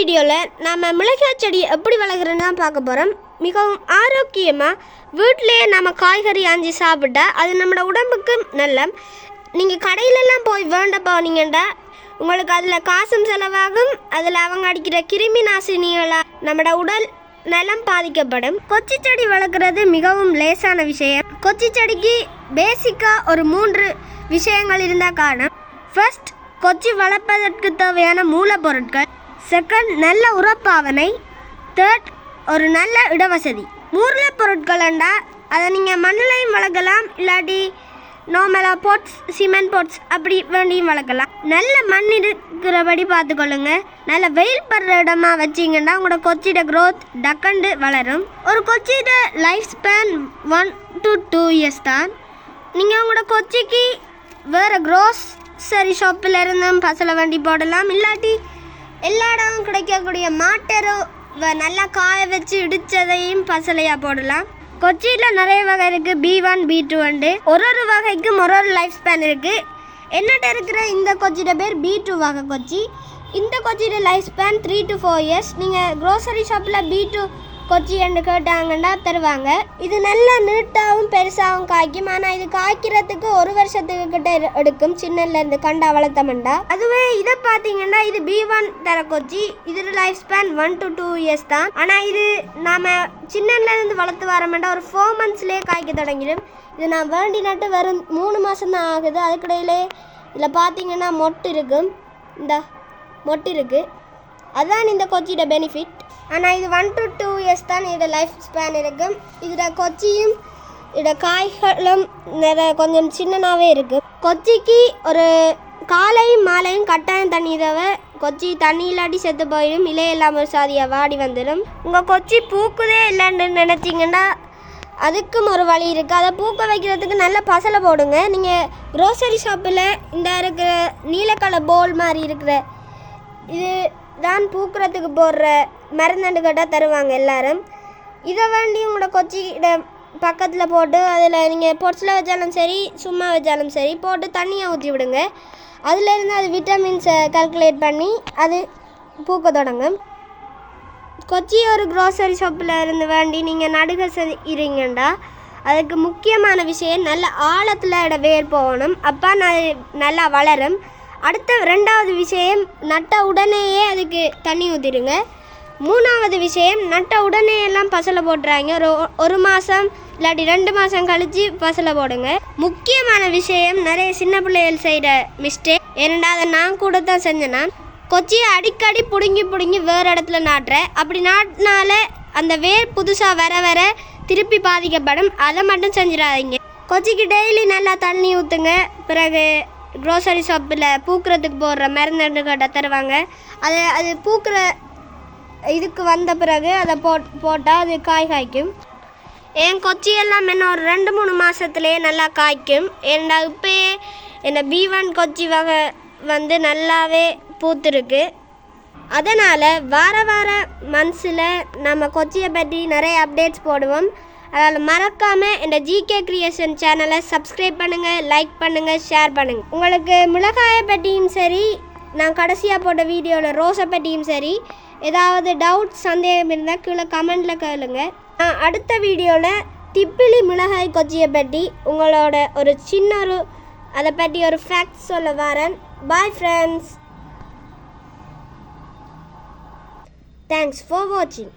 வீடியோவில் நாம் மிளகாய் செடி எப்படி வளர்க்குறோன்னு தான் பார்க்க போகிறோம் மிகவும் ஆரோக்கியமாக வீட்டிலேயே நம்ம காய்கறி ஆஞ்சி சாப்பிட்டா அது நம்மளோட உடம்புக்கு நல்ல நீங்கள் கடையிலெல்லாம் போய் வேண்ட போனீங்கன்னா உங்களுக்கு அதில் காசும் செலவாகும். அதில் அவங்க அடிக்கிற கிருமி நாசினிகளாக நம்மளோட உடல் நலம் பாதிக்கப்படும். கொச்சி செடி வளர்க்குறது மிகவும் லேசான விஷயம். கொச்சி செடிக்கு பேசிக்காக ஒரு மூன்று விஷயங்கள் இருந்தால் காரணம். ஃபர்ஸ்ட் கொச்சி வளர்ப்பதற்கு தேவையான மூலப்பொருட்கள். செகண்ட் நல்ல உரப்பாவனை. தேர்ட் ஒரு நல்ல இடவசதி. மூலப்பொருட்கள்ண்டா அதை நீங்கள் மண்ணிலையும் வளர்க்கலாம் இல்லாட்டி நார்மலாக போட்ஸ் சிமெண்ட் போட்ஸ் அப்படி வேண்டியும் வளர்க்கலாம். நல்ல மண் இருக்கிறபடி பார்த்துக்கொள்ளுங்க. நல்ல வெயில் படுற இடமா வச்சிங்கன்னா உங்களோட கொச்சியோட க்ரோத் டக்கண்டு வளரும். ஒரு கொச்சியோட life span one to two years தான். நீங்கள் உங்களோட கொச்சிக்கு வேறு க்ரோசரி ஷாப்பில் இருந்தும் பசலை வண்டி போடலாம் இல்லாட்டி எல்லா இடமும் கிடைக்கக்கூடிய மாட்டரோ வ- நல்லா காய வச்சு இடித்ததையும் பசலையாக போடலாம். கொச்சியில் நிறைய வகை இருக்குது பி ஒன் பி டூ உண்டு ஒரு ஒரு வகைக்கும் ஒரு ஒரு லைஃப் ஸ்பேன் இருக்குது என்னட்ட இருக்கிற இந்த கொச்சியோட பேர் பி டூ வகை கொச்சி. இந்த கொச்சியோட life span three to four years நீங்கள் க்ரோசரி ஷாப்பில் பி டூ கொச்சி கேட்டாங்கன்னா தருவாங்க. இது நல்லா நீட்டாகவும் பெருசாகவும் காய்க்கும். ஆனால் இது காய்க்கிறதுக்கு ஒரு வருஷத்துக்கு கிட்ட எடுக்கும். சின்னலேருந்து கண்டா வளர்த்தமண்டா அதுவே இதை பார்த்தீங்கன்னா இது பி ஒன் தர கொச்சி. இது life span one to two years தான். ஆனால் இது நாம் சின்னலேருந்து வளர்த்து வரமெண்டா ஒரு ஃபோர் மந்த்ஸ்லேயே காய்க்க தொடங்கிடும். இது நான் வேண்டி நட்டு வெறும் மூணு மாதம் தான் ஆகுது. அதுக்கிடையிலே இதில் பார்த்தீங்கன்னா மொட்டு இருக்கும் இந்த மொட்டு இருக்குது அதுதான் இந்த கொச்சியோட பெனிஃபிட் ஆனால் இது ஒன் டு டூ இயர்ஸ் தான் இதோட லைஃப் ஸ்பேன் இருக்குது இதில் கொச்சியும் இதோட காய்களும் நிறைய கொஞ்சம் சின்னனாகவே இருக்குது கொச்சிக்கு ஒரு காலையும் மாலையும் கட்டாயம் தண்ணி தவிர கொச்சி தண்ணி இல்லாட்டி செத்து போயிடும். இலை இல்லாமல் சாதியாக வாடி வந்துடும். உங்கள் கொச்சி பூக்குதே இல்லைன்னு நினச்சிங்கன்னா அதுக்கும் ஒரு வழி இருக்குது அதை பூக்க வைக்கிறதுக்கு நல்ல பசலை போடுங்க. நீங்கள் க்ரோசரி ஷாப்பில் இந்த இருக்கிற நீலக்கலை போல் மாதிரி இருக்கிற இது தான் பூக்கிறதுக்கு போடுற மருந்தாண்டு கேட்டால் தருவாங்க எல்லாரும். இதை வேண்டி உங்களோட கொச்சிக்கிட்ட பக்கத்தில் போட்டு அதில் நீங்கள் பொட்ஸில் வச்சாலும் சரி சும்மா வச்சாலும் சரி போட்டு தண்ணியை ஊற்றி விடுங்க. அதுலேருந்து அது விட்டமின்ஸை கல்குலேட் பண்ணி அது பூக்க தொடங்கும். கொச்சி ஒரு க்ரோசரி ஷாப்பில் இருந்து வேண்டி நீங்கள் நடுக செய்கிறீங்கண்டா அதுக்கு முக்கியமான விஷயம் நல்ல ஆழத்தில் இட வேர் போகணும். அப்போ அது நல்லா வளரும். அடுத்த ரெண்டாவது விஷயம் நட்ட உடனேயே அதுக்கு தண்ணி ஊற்றிடுங்க மூணாவது விஷயம் நட்ட உடனே எல்லாம் பசலை போட்டுறாங்க. ஒரு ஒரு மாதம் இல்லாட்டி ரெண்டு மாதம் கழித்து பசலை போடுங்க. முக்கியமான விஷயம் நிறைய சின்ன பிள்ளைகள் செய்கிற மிஸ்டேக் ஏன்னா அதை நான் கூட தான் செஞ்சேன்னா கொச்சியை அடிக்கடி பிடுங்கி பிடுங்கி வேறு இடத்துல நாட்டுறேன் அப்படி நாட்டினால அந்த வேர் புதுசாக வர வர திருப்பி பாதிக்கப்படும். அதை மட்டும் செஞ்சிடாதீங்க. கொச்சிக்கு டெய்லி நல்லா தண்ணி ஊற்றுங்க பிறகு க்ரோசரி ஷாப்பில் பூக்கிறதுக்கு போடுற மருந்து கட்ட தருவாங்க. அது அது பூக்கிற இதுக்கு வந்த பிறகு அதை போட் போட்டால் அது காய் காய்க்கும். என் கொச்சி எல்லாம் என்ன ஒரு ரெண்டு மூணு மாதத்துலேயே நல்லா காய்க்கும். ஏன்னா இப்போயே என்ன பி ஒன் கொச்சி வகை வந்து நல்லாவே பூத்துருக்கு. அதனால் வார வார மந்த்ஸில் நம்ம கொச்சியை பற்றி நிறைய அப்டேட்ஸ் போடுவோம். அதனால் மறக்காமல் இந்த ஜிகே கிரியேஷன் சேனலை சப்ஸ்கிரைப் பண்ணுங்கள் லைக் பண்ணுங்கள் ஷேர் பண்ணுங்கள் உங்களுக்கு மிளகாயை பற்றியும் சரி நான் கடைசியாக போட்ட வீடியோவில் ரோஸை பற்றியும் சரி ஏதாவது டவுட் சந்தேகம் இருந்தால் கீழே கமெண்டில் கேளுங்க. நான் அடுத்த வீடியோவில் திப்பிலி மிளகாய் கொச்சியை பற்றி உங்களோட ஒரு சின்ன ஒரு அதை பற்றி ஒரு ஃபேக்ட் சொல்ல வரேன். பாய் ஃப்ரெண்ட்ஸ் தேங்க்ஸ் ஃபார் வாட்சிங்